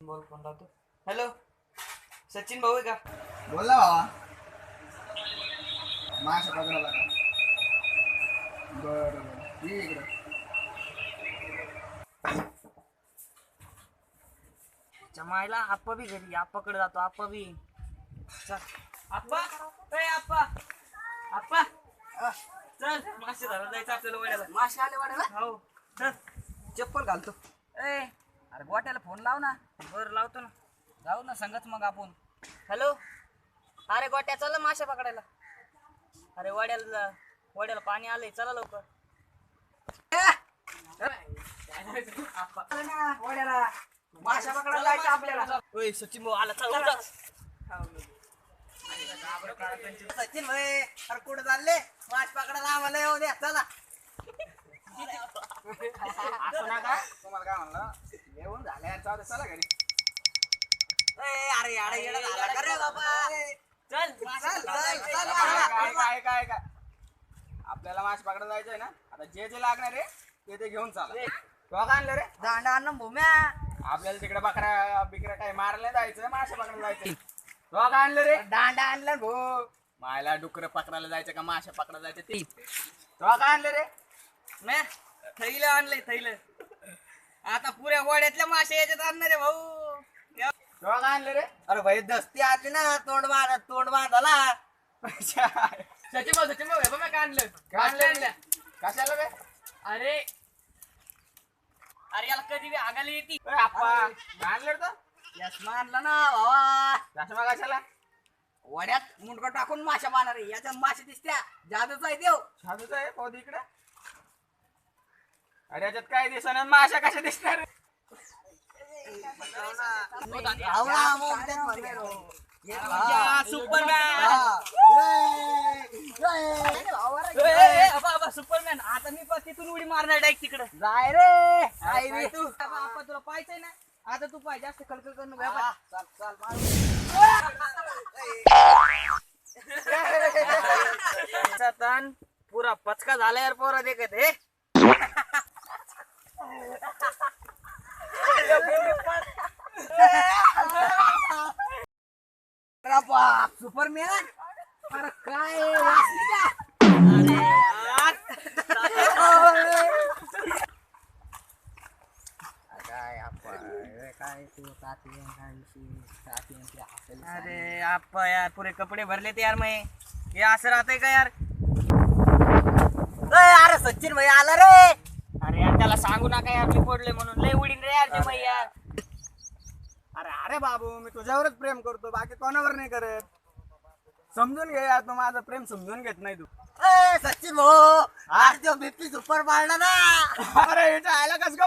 बोल फोन लावतो. हॅलो सचिन भाऊ आहे का? बोल ना बाबा माशा पकडायला का बरं बरं. ये इकडं. जमायला आप्पा बी घरी आप्पाकडे जातो आप्पा बी. चल. आप्पा? ए आप्पा. आप्पा. अह, चल मासे धरायला जायचं आपल्याला वड्याला. मासे आले वाटायला हो. चल. चप्पल घालतो. ए अरे गोट्याला फोन लाव ना. बरं लावतो ना. जाऊ ना संगत मग आपण. हॅलो अरे गोट्या चला मासे पकडायला. अरे वड्याला वड्याला पाणी आलंय चला लवकर. वड्याला माशा पकडायला जायचं आपल्याला. ओय सचिन भाऊ आला चल उठा. सचिन भाई अरे कुठे चालले? माश पकडायला आम्हाला येऊ द्या चला. असं नका. तुम्हाला काय म्हणलं जेवण झालं यार जाऊ दे, चला घरी. ए, अरे याडा येडा झाला. का रे बाबा. चल चल, मासे चल, पकडायला चल, जायचं. काय काय काय काय आपल्याला माश पकडायला जायचंय ना? आता जे जे लागणार आहे ते ते घेऊन चाला. तो का आणलं रे? दांडा अन्न भूम्या. आपल्याला तिकडे बकरा बिकरा काही मारले जायचं मासे पकडायला जायचं. तो का आणलं रे? दांडा आणलं भो. मायला डुकर पकडायला जायचं का मासे पकडायला जायचं ते. का आणलं रे? म्या थैलं आणलंय थैलं. आता पुऱ्या वड्यातल्या मासे याच्यात आणणार आहे भाऊ. का आणलं रे. अरे भाई दस्ती आली ना तोंड बांध तोंड बांधाला. सचिन भाऊ सचिन भाऊ हे बघ काय आणलं काय आणलं रे? कशाला रे? अरे. अरे याला कधी आगायला येते. आणलं रे तो. यशमा आणला ना भावा. चष्मा कशाला? वड्यात मुंडका टाकून माशा मारणार. याच्यात मासे दिसत्या. जादूचा आहे देव. साधूच आहे पाहू इकडे. अरे याच्यात काय दिसणार माशा कशा दिसणार सुपरमॅन सुपरमॅन आता मी पण तिथून उडी मारणार डायरेक्ट तिकडं जाय रे काय रे तू आपण तुला पाहायचंय ना आता तू पाहिजे जास्त खळखळ करून नको. चल मार. पुरा पचका झाला यार पोरा देखत हे बाप सुपरमॅन? अरे काय वाचली का? काय काय तू अरे आप यार पुरे कपडे भरले ते यार मै हे असं राहतंय का यार? अरे सचिन भाई आला रे! अरे यार त्याला सांगू नका यार मी पडले म्हणून. लय उडीन रे यार ते मै यार अरे अरे बाबू मी तुझ्यावरच प्रेम करतो बाकी कोणावर नाही करत. समजून घे यार तू माझं प्रेम समजून घेत नाही तू. ए, सचिन भाऊ अरे तो बिप्पी सुपर मारला ना. अरे आयला कस का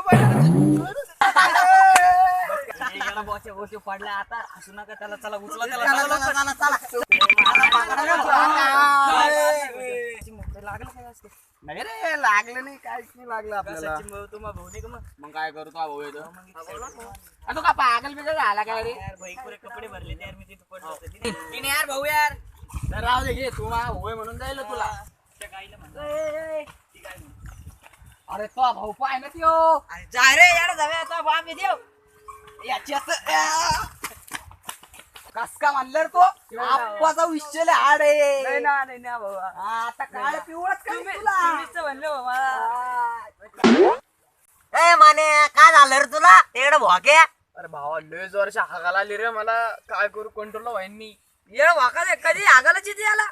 बोचे पडला आता. हसू नका त्याला चला उचला त्याला. चला चला, चला. नाही रे लागलं नाही काहीच नाही लागलं आपल्याला. मग मग? काय करतो हा भाऊ येतो. तू का पागल बिगल झाला काय रे? कपडे भरले यार मी तिथे पडलो होतो. तिने तिने यार भाऊ यार. तर राहू दे घे तू होय म्हणून जाईल तुला. त्या गाईला म्हणलं. ती गाय म्हणलं. अरे तो भाऊ पाय ना त्यो. अरे जा रे यार जाऊया आता बाप देव याच्यात कस का म्हणलं रे तो आप्पाचा विश्चल हाड आहे. नाही ना नाही ना भाऊ आता काळ पिवळच काय तुला. तुम्हीच म्हणले हो. ए माने काय झालं रे तुला? एवढं भोके अरे भावा लय वर्ष हागाला आली रे मला. काय करू कंट्रोल व्हाईन मी. येड भोका दे कधी आगाला चिती आला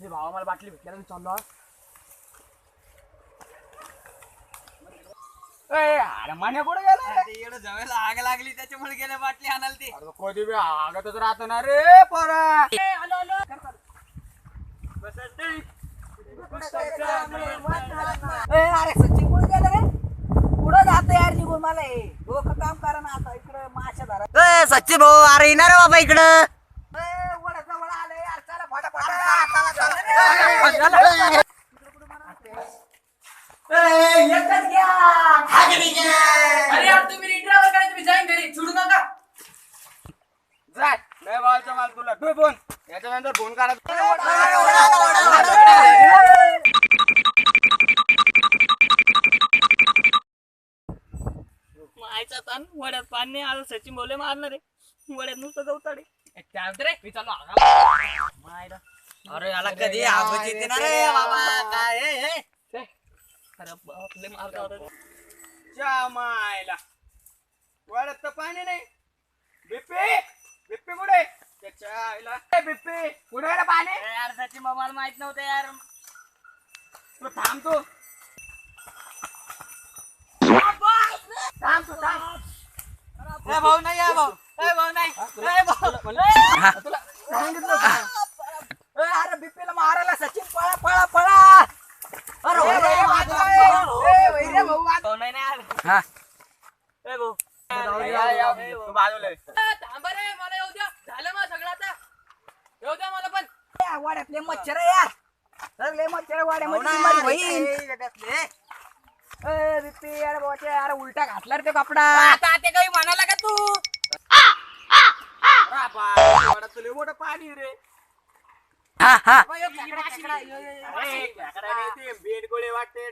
हे भावा मला बाटली भेटल्या चाललो. अरे मान्या कुठे गेला ते जमेला आग लागली त्याच्यामुळे गेल्या बाटली आणाल ते. अरे कधी बी आगतच राहतो ना रे पोरा. अरे सचिन कुठे गेलं रे? कुठं जात यार निघून मला? हे डोकं काम करा ना आता इकडे माशा धरा. सचिन भाऊ अरे येणार रे बाबा इकडं. जवळ आले यार चला फटाफट. एकच घ्या अरे यार तुम्ही रिट्रावर करा तुम्ही जाईन घरी सोडू नका जाय लय भावाचा माल तुला ठेव फोन याच्यानंतर फोन काढा ओढा, ओढा, ओढा, ओढा. आयचा ताण वड्यात पाणी नाही आलं सचिन बोले मारणार आहे वड्यात नुसतं गवताडे त्यानंतर रे मी चालू आगाला. मायला. अरे याला कधी आवाज येते ना रे बाबा काय हे, हे? बाप होता. मायला. वाड्यात तर पाणी नाही. बिप्पी बिप्पी कुठे? त्याच्या आईला. ए, बिप्पी कुठे रे पाणी? यार सचिन बाबा माहीत नव्हतं यार. तू थांब तू. थांब तू थांब. ए, भाऊ नाही भाऊ. ए, भाऊ नाही. ए, भाऊ. सांगितलं होतं. ए, अरे बिप्पीला मारायला सचिन हा. ए भाऊ. जाऊ दे, या, या, जाऊ दे. ए, भाऊ. तू बाजूला ये. थांबा रे मला येऊ द्या. झालं मग सगळं आता. येऊ द्या मला पण. या वाड्यातले मच्छर आहे यार. अरे लय मच्छर आहे वाड्यामध्ये. बिमारी होईल. ए, बिप्पी अरे बाबा यार उलटा घातला रे तो कपडा आता ते काही म्हणाला का तू? मोठं पाणी रे. हा बेडगोळे वाटते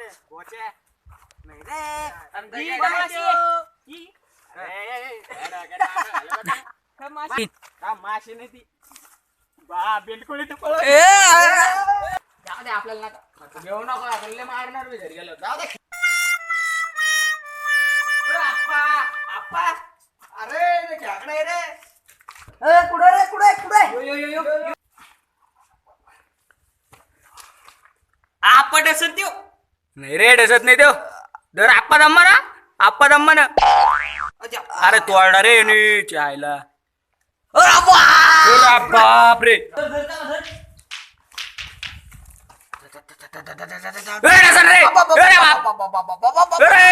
माशी. नाही ती बा बेडगोळे. जाऊ दे आपल्याला नका घेऊ नको आपण लय मारणार मी घरी गेलो जाऊ दे. अरे कुठे रे कुठे कुठे यो, यो, यो, यो. आपट असत देव नाही रे डसत नाही देव दर आप्पा दम्मा ना आप्पा दम्मा ना अरे तोडणार रे नी चायला अरे बाबा. बाप रे रे रे बाप. अरे!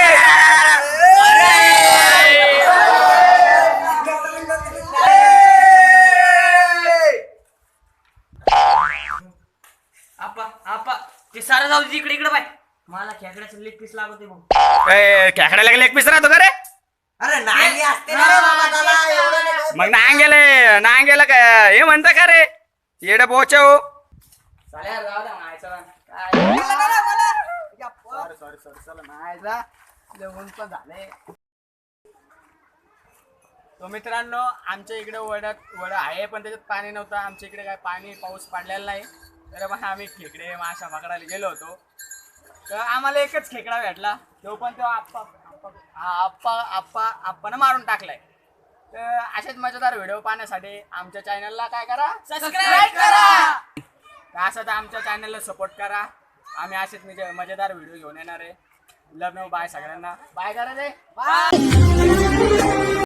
खेकड्याचं लेग पीस लागते भाऊ. ए, खेकडा लागले एक पिस राहतो का रे? अरे नाही असते ना रे बाबा त्याला एवढं नाही करत. मग नांगेले नांगेला काय हे म्हणता का रे? येड पोचा हो. चालेल जाऊ द्या मायचं पण. काय? बोला ना रे, बोला. या, प- सॉरी सॉरी सॉरी चला नाही जा जेवण पण झाले. तो मित्रांनो आमच्या इकडे वड्यात वड आहे पण त्याच्यात पाणी नव्हतं. आमच्या इकडे काय पाणी पाऊस पडलेला नाही. तर मग आम्ही खेकडे माशा पकडायला गेलो होतो. तर आम्हाला एकच खेकडा भेटला. तो पण तो आप्पा आप्पा हा, आप्पा आप्पा आप्पानं मारून टाकलाय. तर असेच मजेदार व्हिडिओ पाहण्यासाठी आमच्या चॅनलला काय करा? Subscribe करा. तर असं तर आमच्या चॅनलला सपोर्ट करा. आम्ही असेच म्हणजे मजेदार व्हिडिओ घेऊन येणार आहे. लव बाय सगळ्यांना. बाय करा रे बाय.